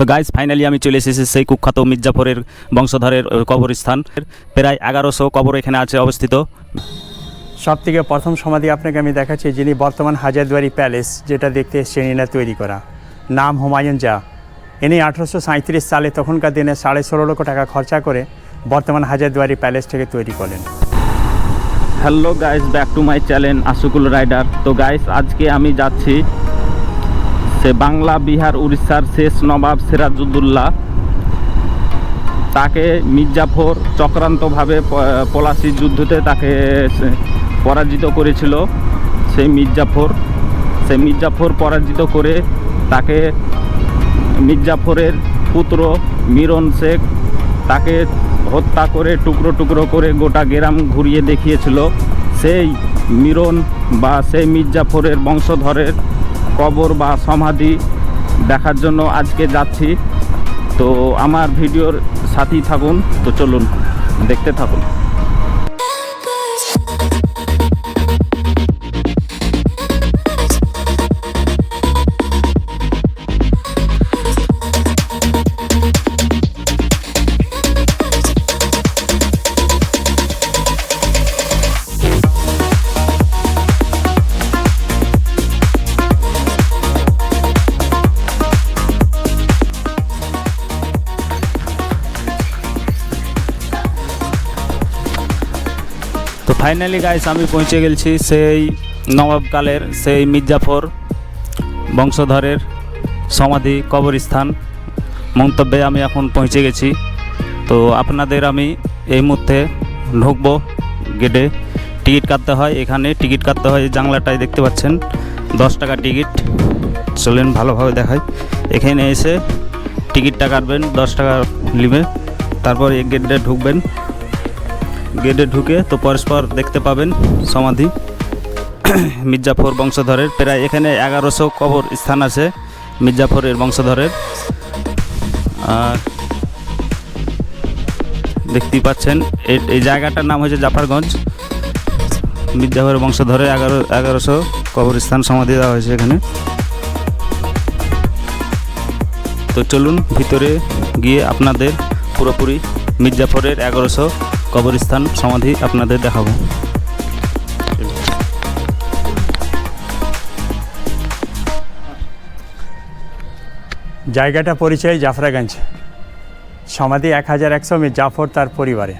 তো guys finally আমি চলে এসেছি সেই কুখ্যাত মির্জাফরের বংশধরের কবরস্থান। প্রায় এগারোশো কবর এখানে আছে অবস্থিত। সব থেকে প্রথম সমাধি আপনাকে আমি দেখাচ্ছি যিনি বর্তমান হাজারদুয়ারি প্যালেস যেটা দেখতে এসছেন ইনা তৈরি করা। নাম হুমায়ুন জা ইনি আঠারোশো সাঁত্রিশ সালে তখনকার দিনে সাড়ে ষোলো লক্ষ টাকা খরচা করে বর্তমান হাজারদুয়ারি প্যালেস থেকে তৈরি করেন hello guys back to my channel Ashukul rider তো গাইস আজকে আমি যাচ্ছি সে বাংলা, বিহার, উড়িষ্যার শেষ নবাব সিরাজউদ্দৌলা। তাকে মির্জাফর চক্রান্তভাবে পলাশির যুদ্ধতে তাকে পরাজিত করেছিল, সেই মির্জাফর। সেই মির্জাফর পরাজিত করে তাকে মির্জাফরের পুত্র মিরন শেখ তাকে হত্যা করে টুকরো টুকরো করে গোটা গ্রাম ঘুরিয়ে দেখিয়েছিল। সেই মিরন বা সেই মির্জাফরের বংশধরের কবর বা সমাধি দেখার জন্য আজকে যাচ্ছি। তো আমার ভিডিওর সাথেই থাকুন। তো চলুন, দেখতে থাকুন। তো ফাইনালি গাইস আমি পৌঁছে গেছি সেই নবাবকালের, সেই মির্জাফর বংশধরের সমাধি কবরস্থান। মন্তব্যে আমি এখন পৌঁছে গেছি। তো আপনাদের আমি এই মুহূর্তে ঢুকবো গেটে টিকিট কাটতে হয় এখানে, টিকিট কাটতে হয় এই জানলাটায় দেখতে পাচ্ছেন, দশ টাকা টিকিট। চলেন ভালোভাবে দেখায় এখানে এসে টিকিটটা কাটবেন, দশ টাকা নিবে। তারপর এই গেটে ঢুকবেন। গেটে ঢুকে তো পরস্পর দেখতে পাবেন সমাধি। মির্জাফর বংশধরের প্রায় এখানে এগারোশো কবর স্থান আছে মির্জাফরের বংশধরের। আর দেখতেই পাচ্ছেন, এই- জায়গাটার নাম হচ্ছে জাফারগঞ্জ। মির্জাফরের বংশধরে এগারো, এগারোশো কবরস্থান সমাধি দেওয়া হয়েছে এখানে। তো চলুন ভিতরে গিয়ে আপনাদের পুরোপুরি মির্জাফরের এগারোশো কবরস্থান, সমাধি আপনাদের দেখাবো। জায়গাটা পরিচয় জাফরাগঞ্জ। সমাধি এক হাজার একশো মীর জাফর তার পরিবারে।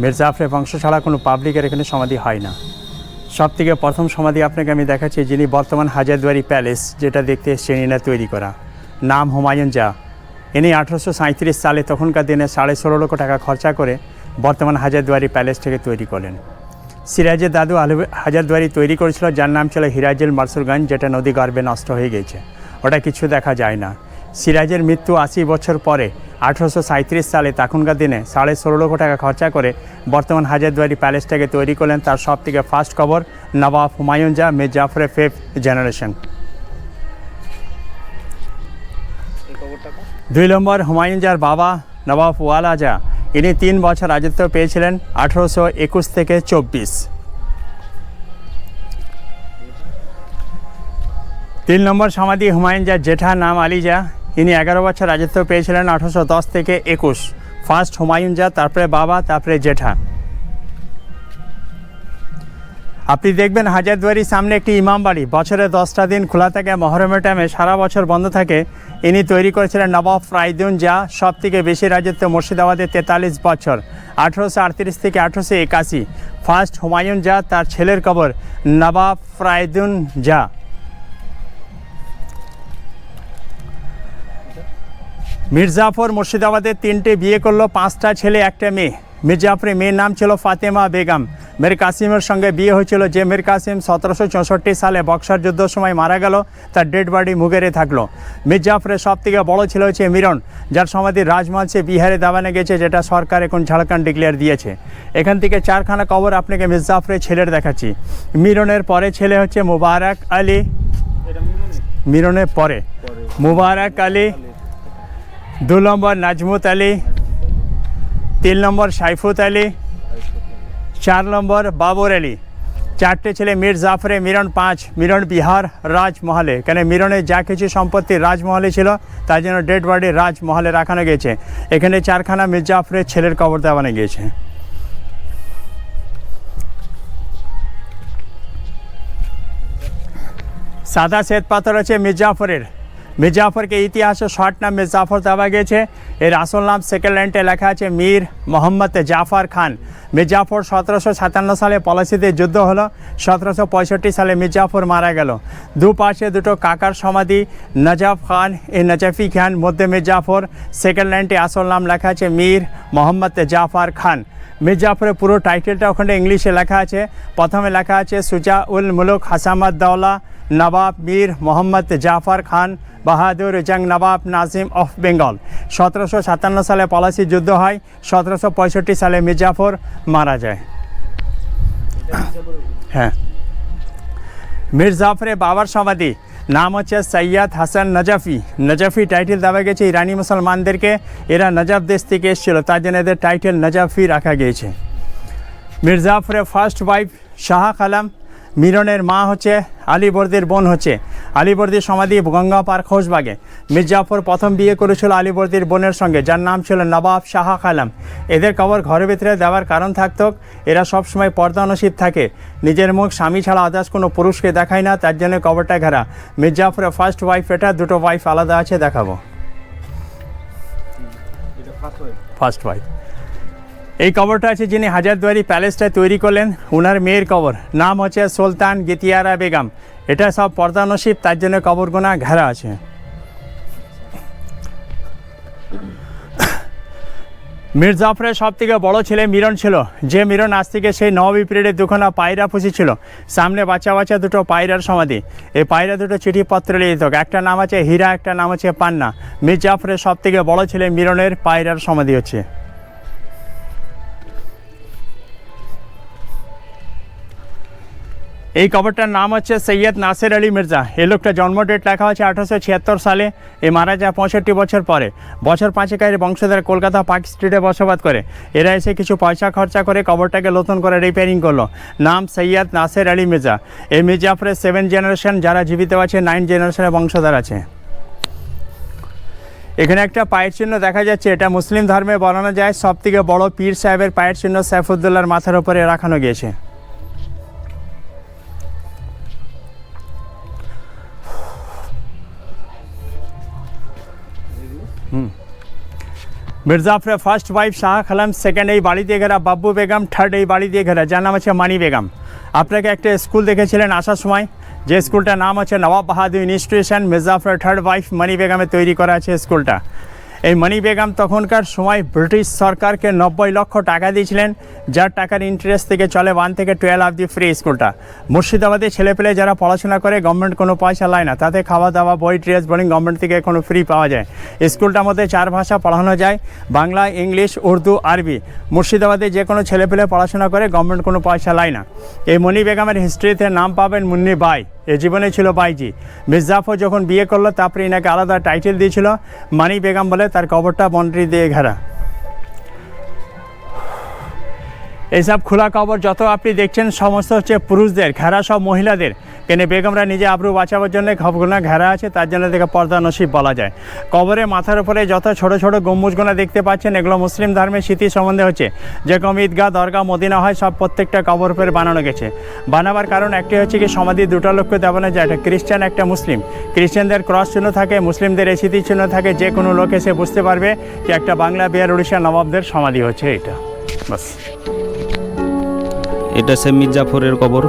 মীর জাফরের বংশ ছাড়া কোনো পাবলিকের এখানে সমাধি হয় না। সব থেকে প্রথম সমাধি আপনাকে আমি দেখাচ্ছি, যিনি বর্তমান হাজারদুয়ারি প্যালেস, যেটা দেখতে এসছেন তৈরি করা। নাম হুমায়ুন জা ইনি আঠারোশো সাঁত্রিশ সালে তখনকার দিনে সাড়ে ষোলো লক্ষ টাকা খরচা করে বর্তমান হাজারদুয়ারি প্যালেসটাকে তৈরি করেন সিরাজের দাদু আলু হাজারদুয়ারি তৈরি করেছিল, যার নাম ছিল হিরাজেল মারসুরগঞ্জ, যেটা নদী গর্ভে নষ্ট হয়ে গেছে। ওটা কিছু দেখা যায় না। সিরাজের মৃত্যু আশি বছর পরে, আঠারোশো সালে তখনকার দিনে সাড়ে ষোলো লক্ষ টাকা খরচা করে বর্তমান হাজারদুয়ারি প্যালেসটাকে তৈরি করলেন তার সব থেকে ফার্স্ট খবর নবাব হুমায়ুন জা মীর জাফরের ফিফথ জেনারেশন। দুই নম্বর হুমায়ুন জার বাবা, নবাব ওয়ালা জা ইনি তিন বছর রাজত্ব পেয়েছিলেন আঠেরোশো একুশ থেকে চব্বিশ। তিন নম্বর সমাধি হুমায়ুন যা জেঠা নাম আলিজা, ইনি এগারো বছর রাজত্ব পেয়েছিলেন আঠেরোশো দশ থেকে একুশ। ফার্স্ট হুমায়ুন যা তারপরে বাবা, তারপরে জেঠা। আপনি দেখবেন হাজারদুয়ারির সামনে একটি ইমাম বাড়ি। বছরে দশটা দিন খোলা থাকে, মহরমের টাইমে সারা বছর বন্ধ থাকে। ইনি তৈরি করেছিলেন নবাব ফ্রাইদুন যা সব থেকে বেশি রাজত্ব মুর্শিদাবাদে তেতাল্লিশ বছর, আঠেরোশো আটত্রিশ থেকে আঠেরোশো একাশি। ফার্স্ট হুমায়ুন যা তার ছেলের কবর, নবাব ফ্রাইদুন যা মির্জাফর মুর্শিদাবাদে তিনটে বিয়ে করল, পাঁচটা ছেলে, একটা মেয়ে। মির্জাফরের মেয়ের নাম ছিল ফাতেমা বেগম। মীর কাসিমের সঙ্গে বিয়ে হয়েছিল যে মীর কাসিম সতেরোশো চৌষট্টি সালে বক্সার যুদ্ধের সময় মারা গেল, তার ডেড বডি মুগেরে থাকল। মির্জাফরের সব থেকে বড় ছিল হচ্ছে মিরন, যার সমাধি রাজমহলসে বিহারে দাবানে গেছে, যেটা সরকার এখন ঝাড়খণ্ড ডিক্লেয়ার দিয়েছে। এখান থেকে চারখানা কবর আপনাকে মির্জাফরের ছেলের দেখাচ্ছি। মিরনের পরে ছেলে হচ্ছে মুবারক আলী। মিরনের পরে। মুবারক আলী। দু নম্বর নাজমুত আলী। তিন নম্বর সাইফুত আলী, চার নম্বর বাবর আলী। চারটে ছেলে মীর জাফরে, মিরন পাঁচ, মিরন বিহার, রাজমহলে। কেন মিরনের যা কিছু সম্পত্তি রাজমহলে ছিল, তার জন্য ডেড বডি রাজমহলে রাখানো গেছে এখানে চারখানা মীর জাফরের ছেলের কবর দেওয়ানো গিয়েছে। সাদা শ্বেত পাথর আছে মির্জাফরের মির্জাফরকে ইতিহাসে শর্ট নাম মির্জাফর দেওয়া গেছে এর আসল নাম সেকেন্ড ল্যান্ডে লেখা আছে, মীর মোহাম্মদ জাফর খান। মির্জাফর সতেরোশো সাতান্ন সালে পলাশিতে যুদ্ধ হলো, সতেরোশো পঁয়ষট্টি সালে মির্জাফর মারা গেল। দুপাশে দুটো কাকার সমাধি, নজাফ খান এ নজাফি খান মধ্যে মির্জাফর সেকেন্ড ল্যান্ডে আসল নাম লেখা আছে মীর মোহাম্মদ জাফর খান। মির্জাফরের পুরো টাইটেলটা ওখানে ইংলিশে লেখা আছে। প্রথমে লেখা আছে সুজা উল মুলুক হাসামাদ দাওলা নবাব মীর মোহাম্মদ জাফর খান বাহাদুর জং নবাব নাজিম অফ বেঙ্গল। সতেরোশো সাতান্ন সালে পলাশি যুদ্ধ হয়, সতেরোশো পঁয়ষট্টি সালে মির্জাফর মারা যায়। হ্যাঁ। মীর জাফরের বাবার সমাধি, নাম হচ্ছে সৈয়দ হাসান নজাফি। নজাফি টাইটেল দেওয়া গেছে, ইরানি মুসলমানদেরকে, এরা নজাফ দেশ থেকে এসেছিল, তার জন্য এদের টাইটেল নজাফি রাখা গিয়েছে। মীর জাফরের ফার্স্ট ওয়াইফ শাহ আলম মিরনের মা হচ্ছে আলীবর্দীর বোন হচ্ছে। আলীবর্দীর সমাধি গঙ্গা পার্ক খোশবাগে মির্জাফর প্রথম বিয়ে করেছিল আলীবর্দীর বোনের সঙ্গে যার নাম ছিল নবাব শাহ আলম এদের কবর ঘরের ভিতরে দেওয়ার কারণ থাকতো এরা সবসময় পর্দা নসিব থাকে। নিজের মুখ স্বামী ছাড়া আদার্স কোনো পুরুষকে দেখায় না তার জন্য কবরটা ঘেরা। মির্জাফরের ফার্স্ট ওয়াইফ এটা দুটো ওয়াইফ আলাদা আছে দেখাবো। ফার্স্ট ওয়াইফ এই কবরটা আছে যিনি হাজারদুয়ারি প্যালেসটা তৈরি করলেন। ওনার মেয়ের কবর। নাম হচ্ছে সুলতান গিতিয়ারা বেগম। এটা সব পর্দা নসিব, তার জন্য কবরগোনা ঘেরা আছে। মীর জাফরের সব থেকে বড়ো ছেলে মিরন ছিল। যে মিরন আজ থেকে সেই নবী পিরিয়ডে দুখানা পায়রা পুষি ছিল সামনে বাচ্চা বাচ্চা দুটো পায়রার সমাধি। এই পায়রা দুটো চিঠিপত্র লিখে দিত একটা নাম আছে হীরা, একটা নাম আছে পান্না। মীর জাফরের সব থেকে বড় ছেলে মিরনের পায়রার সমাধি হচ্ছে। এই কবরটার নাম হচ্ছে সৈয়দ নাসের আলী মির্জা। এই লোকটা জন্ম ডেট লেখা হচ্ছে আঠারোশো ছিয়াত্তর সালে। এ মারা যায় পঁয়ষট্টি বছর পরে। বছর পাঁচেকের বংশধর কলকাতা পার্ক স্ট্রিটে বসবাস করে। এরা এসে কিছু পয়সা খরচা করে কবরটাকে নতুন করে রিপেয়ারিং করল। নাম সৈয়দ নাসের আলী মির্জা। এই মির্জাফরের সেভেন জেনারেশন যারা জীবিত আছে নাইন জেনারেশনের বংশধর আছে। এখানে একটা পায়ের চিহ্ন দেখা যাচ্ছে। এটা মুসলিম ধর্মে বলানো যায়। সব থেকে বড় পীর সাহেবের পায়ের চিহ্ন সাইফুদ্দোল্লার মাথার উপরে রাখানো গিয়েছে। মির্জাফরের ফার্স্ট ওয়াইফ শাহ খালাম সেকেন্ড এই বাড়ি দিয়ে ঘেরা বাব্বু বেগম থার্ড এই বাড়ি দিয়ে ঘেরা। যার নাম আছে মানি বেগম। আপনাকে একটা স্কুল দেখেছিলেন আসার সময়, যে স্কুলটার নাম আছে নবাব বাহাদুর ইনস্টিটিউশন মির্জাফরের থার্ড ওয়াইফ মানি বেগমে তৈরি করা আছে স্কুলটা এই মানি বেগম তখনকার সময় ব্রিটিশ সরকারকে নব্বই লক্ষ টাকা দিয়েছিলেন, যার টাকার ইন্টারেস্ট থেকে চলে ওয়ান থেকে টুয়েলভ অব দি ফ্রি স্কুলটা মুর্শিদাবাদে ছেলেপেলে যারা পড়াশোনা করে গভর্নমেন্ট কোনো পয়সা লায় না। তাতে খাওয়া দাওয়া বই ড্রেস বোর্ডিং গভর্নমেন্ট থেকে কোনো ফ্রি পাওয়া যায়। স্কুলটার মধ্যে চার ভাষা পড়ানো যায়, বাংলা, ইংলিশ, উর্দু, আরবি। মুর্শিদাবাদে যে কোনো ছেলেপেলে পড়াশোনা করে গভর্নমেন্ট কোনো পয়সা লায় না। এই মনি বেগমের হিস্ট্রিতে নাম পাবেন মুন্নি বাই। এ জীবনে ছিল বাইজি। মির্জাফর যখন বিয়ে করল, তারপরে এনাকে আলাদা টাইটেল দিয়েছিল, মানি বেগম বলে তার কবরটা বন্ডারি দিয়ে ঘেরা। এইসব খোলা কবর যত আপনি দেখছেন, সমস্ত হচ্ছে পুরুষদের, ঘেরা সব মহিলাদের। কেন বেগমরা নিজে আবরু বাঁচাবার জন্য খবরগুলো ঘেরা আছে, তার জন্য দেখে পর্দা নসিব বলা যায়। কবরে মাথার উপরে যত ছোট ছোট গম্বুজগুলো দেখতে পাচ্ছেন, এগুলো মুসলিম ধর্মের স্মৃতি সম্বন্ধে হচ্ছে। যেরকম ঈদগাহ দরগা মদিনা হয়, সব প্রত্যেকটা কবর উপরে বানানো গেছে। বানাবার কারণ একটি হচ্ছে কি, সমাধি দুটো লক্ষ্য দেওয়ানো যায় একটা খ্রিস্টান, একটা মুসলিম। খ্রিস্টানদের ক্রস চিহ্ন থাকে, মুসলিমদের এই স্মৃতি চিহ্ন থাকে, যে কোনো লোক এসে বুঝতে পারবে যে একটা বাংলা, বিহার উড়িষ্যা নবাবদের সমাধি হচ্ছে এটা। বাস। এটা সে মির্জাফরের কবর।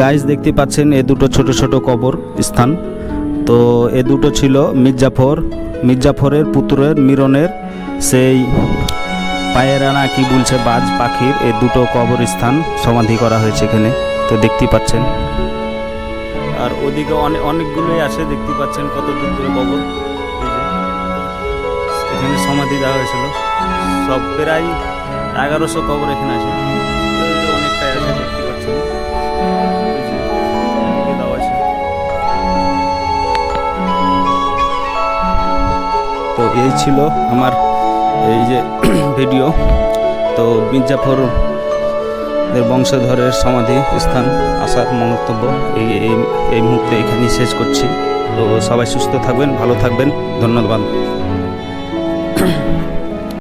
গাইজ দেখতে পাচ্ছেন এ দুটো ছোট ছোট কবর স্থান। তো এ দুটো ছিল মির্জাফর। মির্জাফরের পুত্রের মিরনের সেই পায়েরানা কি বলছে, বাজ পাখির এই দুটো কবরস্থান সমাধি করা হয়েছে এখানে। তো দেখতে পাচ্ছেন। আর ওদিকে অনেক অনেকগুলোই আছে, দেখতে পাচ্ছেন কত দূর দূরে কবর। এখানে সমাধি দেওয়া হয়েছিল। সব প্রায় এগারোশো কবর এখানে আছে। এই ছিল আমার এই যে ভিডিও। তো মির্জাফর বংশধরের সমাধি স্থান, আসার মন্তব্য এই এই মুহূর্তে এখানেই শেষ করছি। তো সবাই সুস্থ থাকবেন, ভালো থাকবেন। ধন্যবাদ।